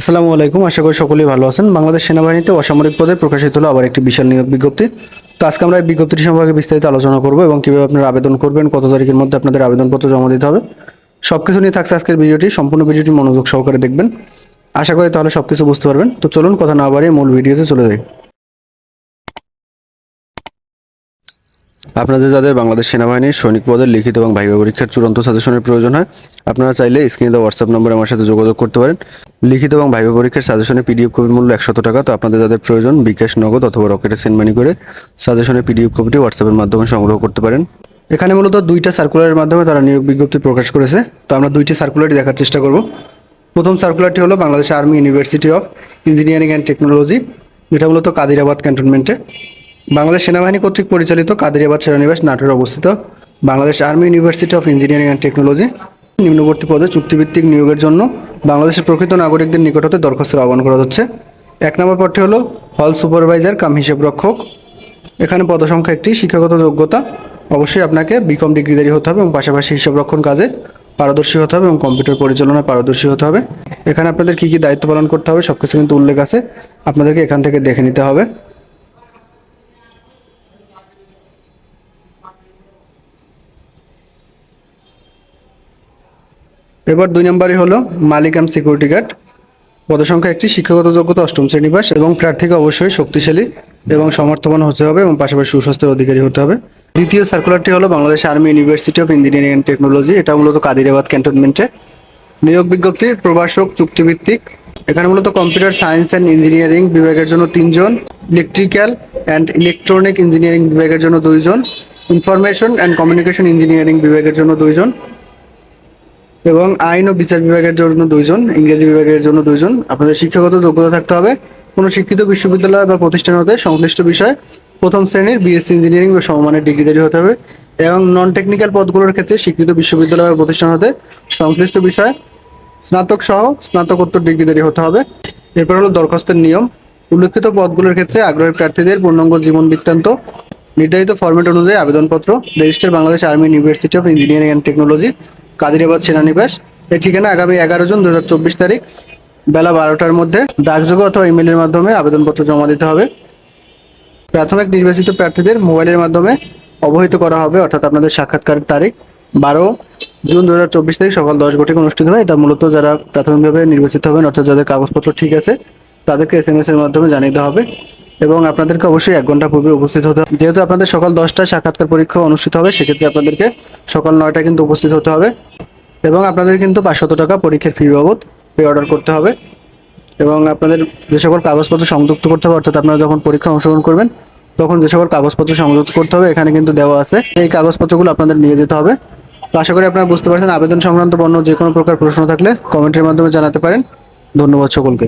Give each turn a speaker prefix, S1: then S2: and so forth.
S1: আসসালামু আলাইকুম আশা করি সকলেই ভালো আছেন বাংলাদেশ সেনাবাহিনীতে অসামরিক পদে প্রকাশিত হলো আবার একটি বিশাল নিয়োগ বিজ্ঞপ্তি তো আজকে আমরা এই বিজ্ঞপ্তিটি সম্পর্কে বিস্তারিত আলোচনা করবো এবং কীভাবে আপনারা আবেদন করবেন কত তারিখের মধ্যে আপনাদের আবেদনপত্র জমা দিতে হবে সব কিছু নিয়ে থাকছে আজকের ভিডিওটি সম্পূর্ণ ভিডিওটি মনোযোগ সহকারে দেখবেন আশা করি তাহলে সব কিছু বুঝতে পারবেন তো চলুন কথা না বাড়িয়ে মূল ভিডিওতে চলে যাই আপনাদের যাদের বাংলাদেশ সেনাবাহিনীর সৈনিক পদের লিখিত এবং ভাইবা পরীক্ষার চূড়ান্ত সাজেশনের প্রয়োজন হয় আপনারা চাইলে স্ক্রিনে দেওয়া হোয়াটসঅ্যাপ নম্বরে আমার সাথে যোগাযোগ করতে পারেন লিখিত এবং ভাইবা পরীক্ষার সাজেশনের পিডিএফ কপির মূল্য একশত টাকা তো আপনাদের যাদের প্রয়োজন বিকাশ নগদ অথবা রকেটে সেন্ড মানি করে সাজেশনের পিডিএফ কপিটি হোয়াটসঅ্যাপের মাধ্যমে সংগ্রহ করতে পারেন এখানে মূলত দুইটা সার্কুলারের মাধ্যমে তারা নিয়োগ বিজ্ঞপ্তি প্রকাশ করেছে তো আমরা দুইটি সার্কুলারটি দেখার চেষ্টা করব প্রথম সার্কুলারটি হলো Bangladesh army university of engineering and technology এটা মূলত কাদিরাবাদ ক্যান্টনমেন্টে বাংলাদেশ সেনাবাহিনী কর্তৃক পরিচালিত কাদেরিয়াবাদ সেনানিবাস নাটোর অবস্থিত Bangladesh army university of engineering and technology নিম্নবর্তী পদে চুক্তিভিত্তিক নিয়োগের জন্য বাংলাদেশের প্রকৃত নাগরিকদের নিকট হতে দরখাস্তের আহ্বান করা হচ্ছে এক নম্বর পদটি হলো হল সুপারভাইজার কাম হিসেব রক্ষক এখানে পদসংখ্যা একটি শিক্ষাগত যোগ্যতা অবশ্যই আপনাকে বিকম ডিগ্রিধারী হতে হবে এবং পাশাপাশি হিসাবরক্ষণ কাজে পারদর্শী হতে হবে এবং কম্পিউটার পরিচালনায় পারদর্শী হতে হবে এখানে আপনাদের কী কী দায়িত্ব পালন করতে হবে সব কিছু কিন্তু উল্লেখ আছে আপনাদেরকে এখান থেকে দেখে নিতে হবে এবার দুই নম্বরই হলো মালিকাম সিকিউরিটি গার্ড পদসংখ্যা একটি শিক্ষাগত যোগ্যতা অষ্টম শ্রেণী এবং প্রার্থীকে অবশ্যই শক্তিশালী এবং সমর্থবান হতে হবে এবং পাশাপাশি সুস্বাস্থ্যের অধিকারী হতে হবে দ্বিতীয় সার্কুলারটি হলো Bangladesh army university of engineering and technology এটা মূলত কাদিরাবাদ ক্যান্টনমেন্টে নিয়োগ বিজ্ঞপ্তি প্রভাষক চুক্তিভিত্তিক এখানে মূলত কম্পিউটার সায়েন্স অ্যান্ড ইঞ্জিনিয়ারিং বিভাগের জন্য তিনজন ইলেকট্রিক্যাল অ্যান্ড ইলেকট্রনিক ইঞ্জিনিয়ারিং বিভাগের জন্য দুইজন ইনফরমেশন অ্যান্ড কমিউনিকেশন ইঞ্জিনিয়ারিং বিভাগের জন্য দুইজন এবং আইন ও বিচার বিভাগের জন্য দুইজন ইংরেজি বিভাগের জন্য দুইজন আপনাদের শিক্ষাগত যোগ্যতা থাকতে হবে কোনো শিক্ষিত বিশ্ববিদ্যালয় বা প্রতিষ্ঠান হতে সংশ্লিষ্ট বিষয় প্রথম শ্রেণীর বিএসসি ইঞ্জিনিয়ারিং বা সমমানের ডিগ্রিধারী হতে হবে এবং নন টেকনিক্যাল পদগুলোর ক্ষেত্রে স্বীকৃত বিশ্ববিদ্যালয় বা প্রতিষ্ঠান হতে সংশ্লিষ্ট বিষয় স্নাতক সহ স্নাতকোত্তর ডিগ্রিধারী হতে হবে এরপর হলো দরখাস্তের নিয়ম উল্লেখিত পদগুলোর ক্ষেত্রে আগ্রহী প্রার্থীদের পূর্ণাঙ্গ জীবন বৃত্তান্ত নির্ধারিত ফর্মেট অনুযায়ী আবেদনপত্র register Bangladesh army university of engineering and technology Kadirabad সেনানিবাস এই ঠিকানা আগামী এগারো জুন দু তারিখ বেলা বারোটার মধ্যে ডাকযোগে অথবা ইমেলের মাধ্যমে আবেদনপত্র জমা দিতে হবে প্রাথমিক নির্বাচিত প্রার্থীদের মোবাইলের মাধ্যমে অবহিত করা হবে অর্থাৎ আপনাদের সাক্ষাৎকার তারিখ বারো জুন দু হাজার চব্বিশ তারিখ সকাল দশ ঘটিকে অনুষ্ঠিত হয় এটা মূলত যারা প্রাথমিকভাবে নির্বাচিত হবেন অর্থাৎ যাদের কাগজপত্র ঠিক আছে তাদেরকে এস এম এস এর মাধ্যমে জানিয়ে দেওয়া হবে এবং আপনাদেরকে অবশ্যই এক ঘন্টা পূর্বে উপস্থিত হতে হবে যেহেতু আপনাদের সকাল দশটায় সাক্ষাৎকার পরীক্ষা অনুষ্ঠিত হবে সেক্ষেত্রে আপনাদেরকে সকাল নয়টায় কিন্তু উপস্থিত হতে হবে এবং আপনাদের কিন্তু পাঁচশত টাকা পরীক্ষার ফি বাবদ পে অর্ডার করতে হবে এবং আপনাদের যে সকল কাগজপত্র সংযুক্ত করতে হবে অর্থাৎ আপনারা যখন পরীক্ষা অংশগ্রহণ করবেন তখন যে সকল কাগজপত্র সংযুক্ত করতে হবে এখানে কিন্তু দেওয়া আছে এই কাগজপত্রগুলো আপনাদের নিয়ে যেতে হবে তো আশা করি আপনারা বুঝতে পারছেন আবেদন সংক্রান্ত পণ্য যে কোনো প্রকার প্রশ্ন থাকলে কমেন্টের মাধ্যমে জানাতে পারেন ধন্যবাদ সকলকে